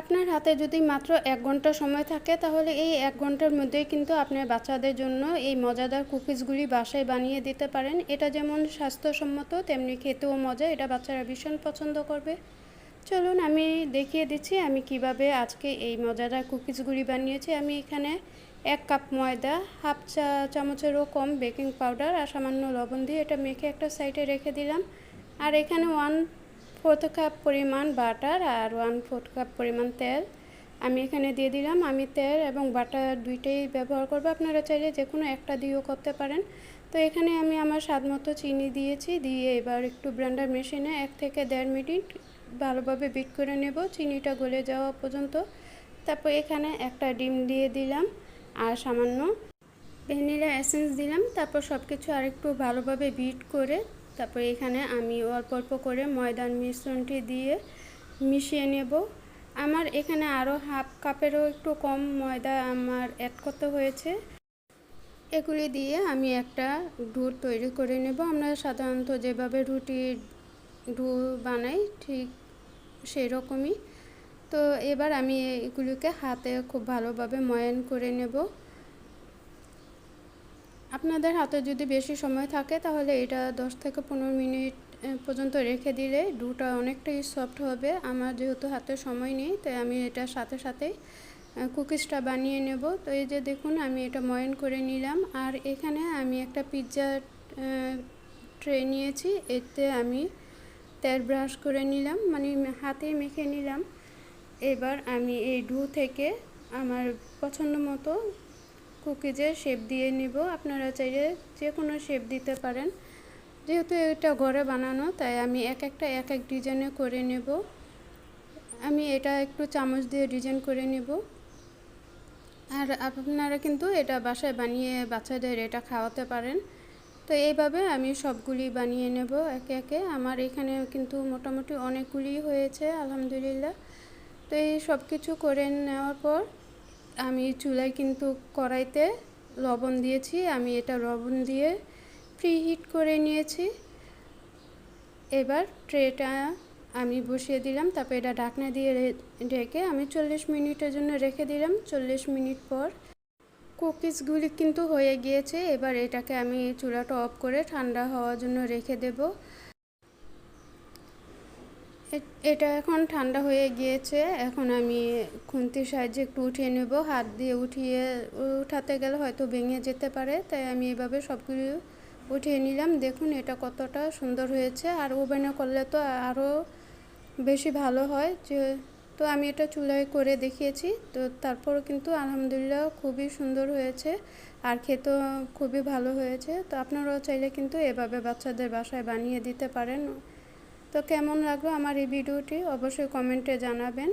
আপনার হাতে যদি মাত্র এক ঘণ্টা সময় থাকে, তাহলে এই এক ঘণ্টার মধ্যেই কিন্তু আপনার বাচ্চাদের জন্য এই মজাদার কুকিজগুলি বাসায় বানিয়ে দিতে পারেন। এটা যেমন স্বাস্থ্যসম্মত, তেমনি খেতেও মজা। এটা বাচ্চারা ভীষণ পছন্দ করবে। চলুন, আমি দেখিয়ে দিচ্ছি আমি কীভাবে আজকে এই মজাদার কুকিজগুলি বানিয়েছি। আমি এখানে এক কাপ ময়দা, হাফ চা, চামচেরও কম বেকিং পাউডার আর সামান্য লবণ দিয়ে এটা মেখে একটা সাইডে রেখে দিলাম। আর এখানে ওয়ান ফোর্থ কাপ পরিমাণ বাটার আর ওয়ান ফোর্থ কাপ পরিমাণ তেল। আমি এখানে দিয়ে দিলাম। আমি তেল এবং বাটার দুইটাই ব্যবহার করব। আপনারা চাইলে যে কোনো একটা দিয়েও করতে পারেন। তো এখানে আমি আমার স্বাদ মতো চিনি দিয়েছি। দিয়ে এবার একটু ব্লেন্ডার মেশিনে এক থেকে দেড় মিনিট ভালোভাবে বিট করে নেব। চিনিটা গলে যাওয়া পর্যন্ত। তারপর এখানে একটা ডিম দিয়ে দিলাম আর সামান্য ভ্যানিলা এসেন্স দিলাম। তারপর সব কিছু আরেকটু ভালোভাবে বিট করে তারপর এখানে আমি অল্প অল্প করে ময়দার মিশ্রণটি দিয়ে মিশিয়ে নেব। আমার এখানে আরও হাফ কাপেরও একটু কম ময়দা আমার অ্যাড করতে হয়েছে। এগুলি দিয়ে আমি একটা ডু তৈরি করে নেব। আমরা সাধারণত যেভাবে রুটির ডু বানাই ঠিক সেই রকমই তো এবার আমি এগুলিকে হাতে খুব ভালোভাবে ময়ান করে নেব। আপনাদের হাতে যদি বেশি সময় থাকে, তাহলে এটা দশ থেকে পনেরো মিনিট পর্যন্ত রেখে দিলে ডুটা অনেকটাই সফট হবে। আমার যেহেতু হাতে সময় নেই, তাই আমি এটা সাথে সাথেই কুকিজটা বানিয়ে নেব। তো এই যে দেখুন, আমি এটা ময়ন করে নিলাম। আর এখানে আমি একটা পিৎজা ট্রে নিয়েছি। এতে আমি তেল ব্রাশ করে নিলাম মানে হাতে মেখে নিলাম। এবার আমি এই ডু থেকে আমার পছন্দ মতো কুকিজের শেপ দিয়ে নিব। আপনারা চাইলে যে কোনো শেপ দিতে পারেন। যেহেতু এটা ঘরে বানানো, তাই আমি এক একটা, এক এক ডিজাইনে করে নেব। আমি এটা একটু চামচ দিয়ে ডিজাইন করে নেব। আর আপনারা কিন্তু এটা বাসায় বানিয়ে বাচ্চাদের এটা খাওয়াতে পারেন। তো এইভাবে আমি সবগুলি বানিয়ে নেব একে একে। আমার এখানে কিন্তু মোটামুটি অনেকগুলি হয়েছে, আলহামদুলিল্লাহ। তো এই সব কিছু করে নেওয়ার পর আমি চুলায় কিন্তু কড়াইতে লবণ দিয়েছি, আমি এটা লবণ দিয়ে প্রি হিট করে নিয়েছি। এবার ট্রেটা আমি বসিয়ে দিলাম, তারপর এটা ঢাকনা দিয়ে ঢেকে আমি চল্লিশ মিনিটের জন্য রেখে দিলাম, চল্লিশ মিনিট পর। কুকিজগুলি কিন্তু হয়ে গিয়েছে, এবার এটাকে আমি চুলাটা অফ করে ঠান্ডা হওয়ার জন্য রেখে দেব। এটা এখন ঠান্ডা হয়ে গিয়েছে। এখন আমি খুন্তির সাহায্যে একটু উঠিয়ে নেব। হাত দিয়ে উঠিয়ে, উঠাতে গেলে হয়তো ভেঙে যেতে পারে। তাই আমি এভাবে সবগুলো উঠিয়ে নিলাম। দেখুন, এটা কতটা সুন্দর হয়েছে। আর ওভেনে করলে তো আরও বেশি ভালো হয়। যে, তো আমি এটা চুলায় করে দেখিয়েছি। তো তারপরও কিন্তু আলহামদুলিল্লাহ খুবই সুন্দর হয়েছে। আর খেতেও খুবই ভালো হয়েছে। তো আপনারাও চাইলে কিন্তু এভাবে বাচ্চাদের বাসায় বানিয়ে দিতে পারেন। তো কেমন লাগল আমার এই ভিডিওটি? অবশ্যই কমেন্টে জানাবেন।